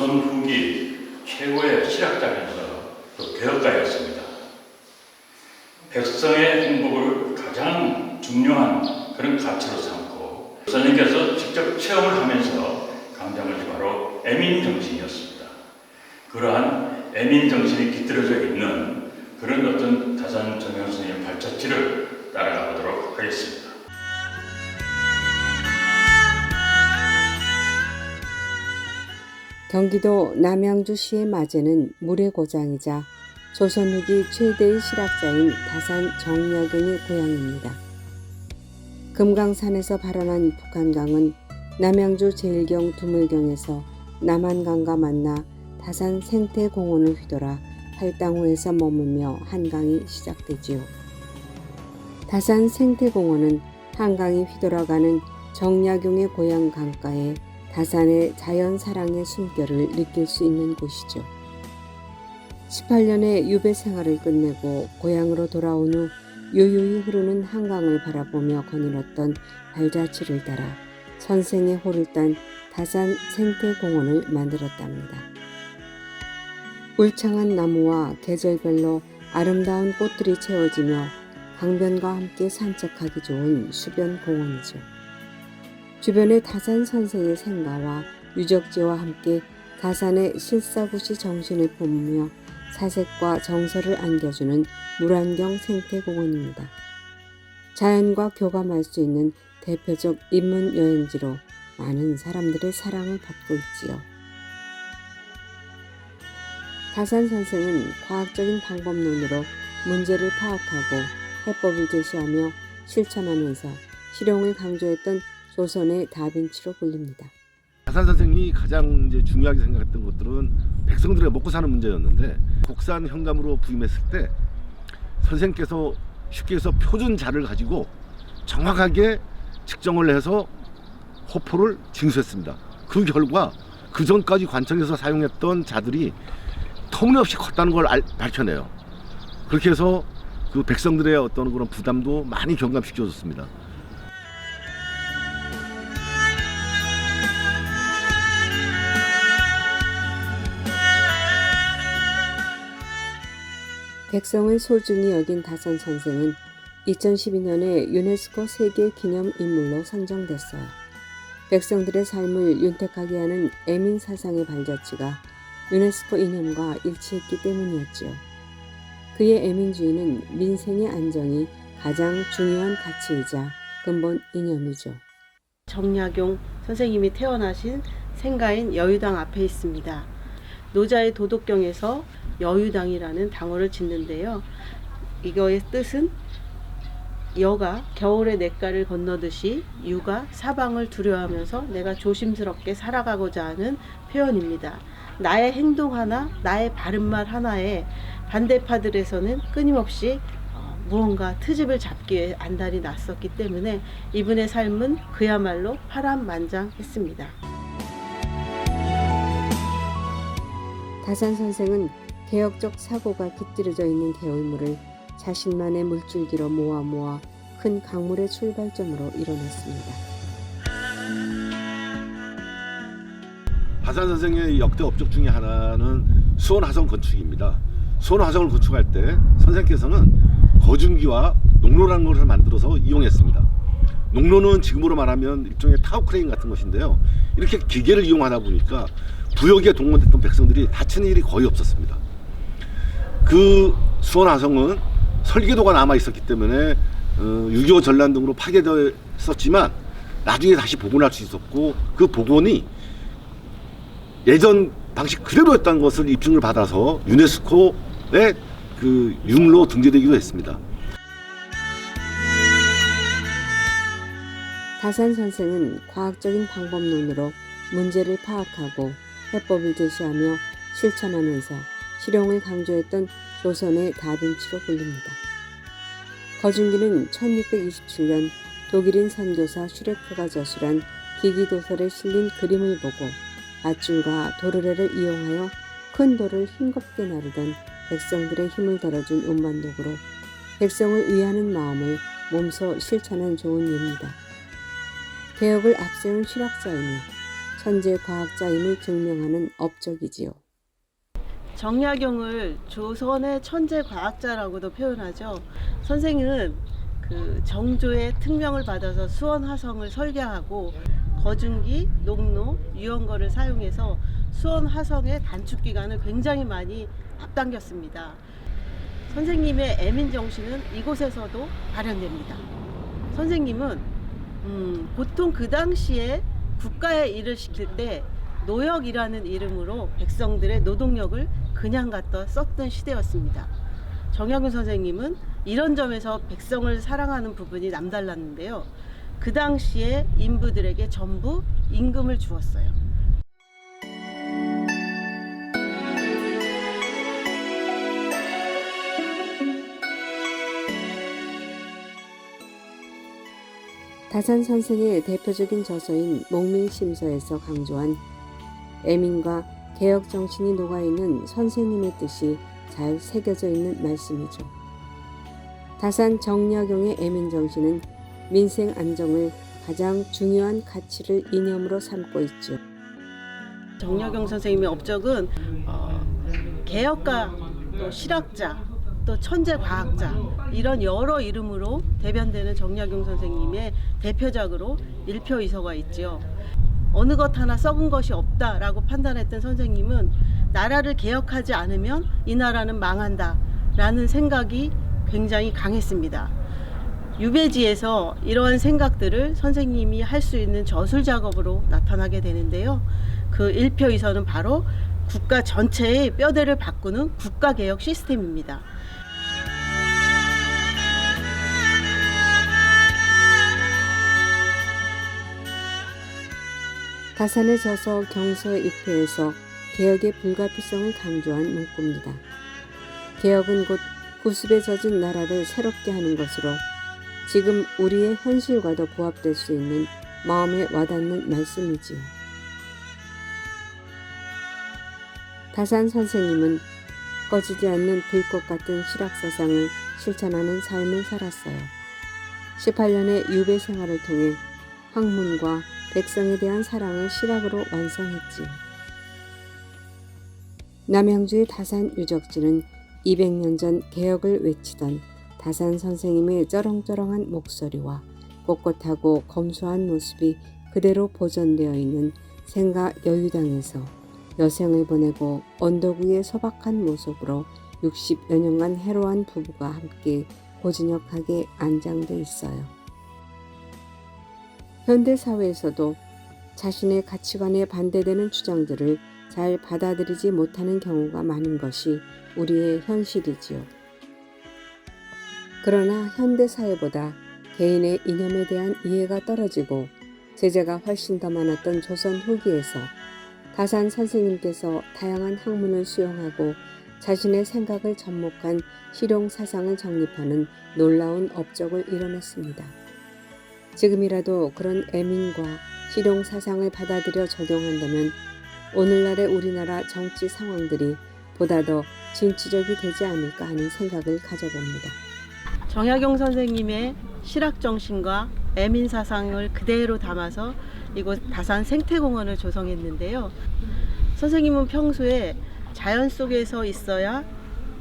조선 후기 최고의 실학자면서 또 개혁가였습니다. 백성의 행복을 가장 중요한 그런 가치로 삼고 선생님께서 직접 체험을 하면서 강조한 것이 바로 애민 정신이었습니다. 그러한 애민 정신이 깃들어져 있는 그런 어떤 다산 정영 선생님의 발자취를 따라가 보도록 하겠습니다. 경기도 남양주시의 마제는 물의 고장이자 조선 후기 최대의 실학자인 다산 정약용의 고향입니다. 금강산에서 발원한 북한강은 남양주 제일경 두물경에서 남한강과 만나 다산 생태공원을 휘돌아 팔당호에서 머물며 한강이 시작되지요. 다산 생태공원은 한강이 휘돌아가는 정약용의 고향 강가에 다산의 자연 사랑의 숨결을 느낄 수 있는 곳이죠. 18년의 유배 생활을 끝내고 고향으로 돌아온 후 요요히 흐르는 한강을 바라보며 거닐었던 발자취를 따라 선생의 호를 딴 다산 생태공원을 만들었답니다. 울창한 나무와 계절별로 아름다운 꽃들이 채워지며 강변과 함께 산책하기 좋은 수변 공원이죠. 주변의 다산 선생의 생가와 유적지와 함께 다산의 실사구시 정신을 뿜으며 사색과 정서를 안겨주는 물안경 생태공원입니다. 자연과 교감할 수 있는 대표적 인문 여행지로 많은 사람들의 사랑을 받고 있지요. 다산 선생은 과학적인 방법론으로 문제를 파악하고 해법을 제시하며 실천하면서 실용을 강조했던 조선의 다빈치로 불립니다. 다산 선생이 가장 이제 중요하게 생각했던 것들은 백성들의 먹고 사는 문제였는데 국산 현감으로 부임했을 때 선생께서 쉽게 해서 표준 자를 가지고 정확하게 측정을 해서 호포를 징수했습니다. 그 결과 그 전까지 관청에서 사용했던 자들이 터무니없이 컸다는 걸 알, 밝혀내요. 그렇게 해서 그 백성들의 어떤 그런 부담도 많이 경감시켜줬습니다. 백성을 소중히 여긴 다산 선생은 2012년에 유네스코 세계 기념 인물로 선정됐어요. 백성들의 삶을 윤택하게 하는 애민 사상의 발자취가 유네스코 이념과 일치했기 때문이었지요. 그의 애민주의는 민생의 안정이 가장 중요한 가치이자 근본 이념이죠. 정약용 선생님이 태어나신 생가인 여유당 앞에 있습니다. 노자의 도덕경에서 여유당이라는 당어를 짓는데요. 이거의 뜻은 여가 겨울의 냇가를 건너듯이 유가 사방을 두려워하면서 내가 조심스럽게 살아가고자 하는 표현입니다. 나의 행동 하나, 나의 바른말 하나에 반대파들에서는 끊임없이 어, 무언가 트집을 잡기 위해 안달이 났었기 때문에 이분의 삶은 그야말로 파란만장했습니다. 다산 선생은 개혁적 사고가 깃들여져 있는 개울물을 자신만의 물줄기로 모아 모아 큰 강물의 출발점으로 이뤄냈습니다. 하산 선생의 역대 업적 중에 하나는 수원 화성 건축입니다. 수원 화성을 건축할 때 선생께서는 거중기와 농로라는 것을 만들어서 이용했습니다. 농로는 지금으로 말하면 일종의 타워 크레인 같은 것인데요. 이렇게 기계를 이용하다 보니까 부역에 동원됐던 백성들이 다치는 일이 거의 없었습니다. 그 수원 화성은 설계도가 남아 있었기 때문에 어, 6.25 전란 등으로 파괴되었지만 나중에 다시 복원할 수 있었고 그 복원이 예전 방식 그대로였다는 것을 입증을 받아서 유네스코의 그 융로 등재되기도 했습니다. 다산 선생은 과학적인 방법론으로 문제를 파악하고 해법을 제시하며 실천하면서 실용을 강조했던 조선의 다빈치로 불립니다. 거중기는 1627년 독일인 선교사 슈레크가 저술한 기기 도설에 실린 그림을 보고 밧줄과 도르래를 이용하여 큰 돌을 힘겹게 나르던 백성들의 힘을 덜어준 운반독으로 백성을 위하는 마음을 몸소 실천한 좋은 예입니다. 개혁을 앞세운 실학자이며 천재 과학자임을 증명하는 업적이지요. 정약용을 조선의 천재 과학자라고도 표현하죠. 선생은 그 정조의 특명을 받아서 수원 화성을 설계하고 거중기, 농로, 유연거를 사용해서 수원 화성의 단축 기간을 굉장히 많이 앞당겼습니다. 선생님의 애민 정신은 이곳에서도 발현됩니다. 선생님은 음, 보통 그 당시에 국가의 일을 시킬 때 노역이라는 이름으로 백성들의 노동력을 그냥 갖다 썼던 시대였습니다. 정약용 선생님은 이런 점에서 백성을 사랑하는 부분이 남달랐는데요. 그 당시에 인부들에게 전부 임금을 주었어요. 다산 선생의 대표적인 저서인 목민심서에서 강조한 애민과 개혁 정신이 녹아있는 선생님의 뜻이 잘 새겨져 있는 말씀이죠. 다산 정약용의 애민 정신은 민생 안정을 가장 중요한 가치를 이념으로 삼고 있죠. 정약용 선생님의 업적은 어, 개혁가, 또 실학자, 또 천재 과학자 이런 여러 이름으로 대변되는 정약용 선생님의 대표작으로 일표이서가 있지요. 어느 것 하나 썩은 것이 없다라고 판단했던 선생님은 나라를 개혁하지 않으면 이 나라는 망한다라는 생각이 굉장히 강했습니다. 유배지에서 이러한 생각들을 선생님이 할 수 있는 저술 작업으로 나타나게 되는데요. 그 일표이서는 바로 국가 전체의 뼈대를 바꾸는 국가개혁 시스템입니다. 다산의 저서 경서 입표에서 개혁의 불가피성을 강조한 문구입니다. 개혁은 곧 구습에 젖은 나라를 새롭게 하는 것으로 지금 우리의 현실과도 부합될 수 있는 마음에 와닿는 말씀이지요. 다산 선생님은 꺼지지 않는 불꽃 같은 실학사상을 실천하는 삶을 살았어요. 18년의 유배 생활을 통해 학문과 백성에 대한 사랑을 실학으로 완성했지요. 남양주의 다산 유적지는 200년 전 개혁을 외치던 다산 선생님의 쩌렁쩌렁한 목소리와 꼿꼿하고 검소한 모습이 그대로 보존되어 있는 생가 여유당에서 여생을 보내고 언덕 위의 소박한 모습으로 60여 년간 해로한 부부가 함께 고즈넉하게 안장돼 있어요. 현대 사회에서도 자신의 가치관에 반대되는 주장들을 잘 받아들이지 못하는 경우가 많은 것이 우리의 현실이지요. 그러나 현대 사회보다 개인의 이념에 대한 이해가 떨어지고 제재가 훨씬 더 많았던 조선 후기에서 다산 선생님께서 다양한 학문을 수용하고 자신의 생각을 접목한 실용 사상을 정립하는 놀라운 업적을 이뤄냈습니다. 지금이라도 그런 애민과 실용 사상을 받아들여 적용한다면 오늘날의 우리나라 정치 상황들이 보다 더 진취적이 되지 않을까 하는 생각을 가져봅니다. 정약용 선생님의 실학 정신과 애민 사상을 그대로 담아서 이곳 다산 생태공원을 조성했는데요. 선생님은 평소에 자연 속에서 있어야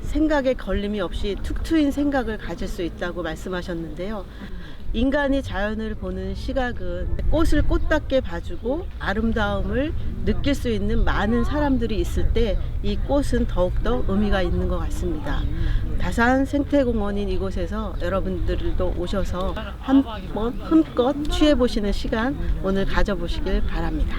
생각에 걸림이 없이 툭 트인 생각을 가질 수 있다고 말씀하셨는데요. 인간이 자연을 보는 시각은 꽃을 꽃답게 봐주고 아름다움을 느낄 수 있는 많은 사람들이 있을 때 이 꽃은 더욱더 의미가 있는 것 같습니다. 다산 생태공원인 이곳에서 여러분들도 오셔서 한번 흠껏 취해보시는 시간 오늘 가져보시길 바랍니다.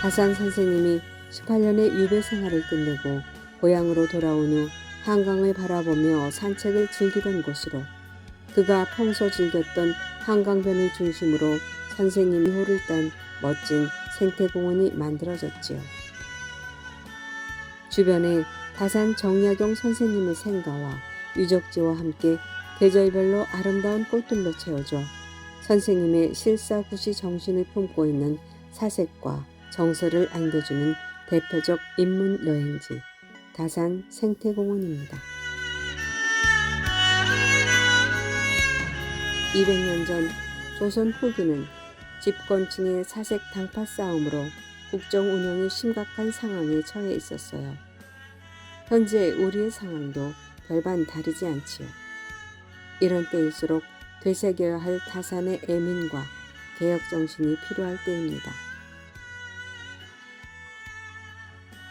다산 선생님이 18년의 유배 생활을 끝내고 고향으로 돌아온 후 한강을 바라보며 산책을 즐기던 곳으로 그가 평소 즐겼던 한강변을 중심으로 선생님이 호를 딴 멋진 생태공원이 만들어졌지요. 주변에 다산 정약용 선생님의 생가와 유적지와 함께 계절별로 아름다운 꽃들로 채워져 선생님의 실사구시 정신을 품고 있는 사색과 정서를 안겨주는 대표적 인문 여행지 다산 생태공원입니다. 200년 전 조선 후기는 집권층의 사색 당파 싸움으로 국정 운영이 심각한 상황에 처해 있었어요. 현재 우리의 상황도 별반 다르지 않지요. 이런 때일수록 되새겨야 할 타산의 애민과 개혁 정신이 필요할 때입니다.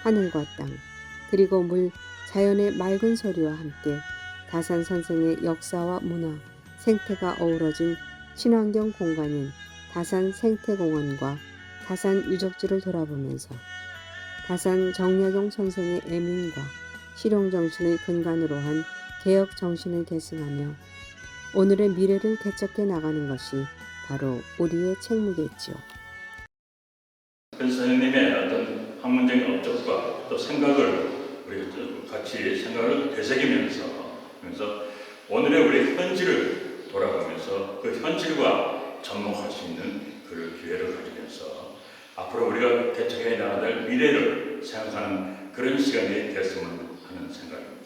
하늘과 땅, 그리고 물, 자연의 맑은 소리와 함께 다산 선생의 역사와 문화, 생태가 어우러진 친환경 공간인 다산 생태공원과 다산 유적지를 돌아보면서 다산 정약용 선생의 애민과 실용 정신을 근간으로 한 개혁 정신을 계승하며 오늘의 미래를 개척해 나가는 것이 바로 우리의 책무겠지요. 현 선생님의 어떤 학문적인 업적과 또 생각을 우리 좀 같이 생각을 되새기면서 그래서 오늘의 우리 현지를 돌아보면서 그 현실과 접목할 수 있는 그 기회를 가지면서 앞으로 우리가 개척해 나가야 될 미래를 생각하는 그런 시간이 됐으면 하는 생각입니다.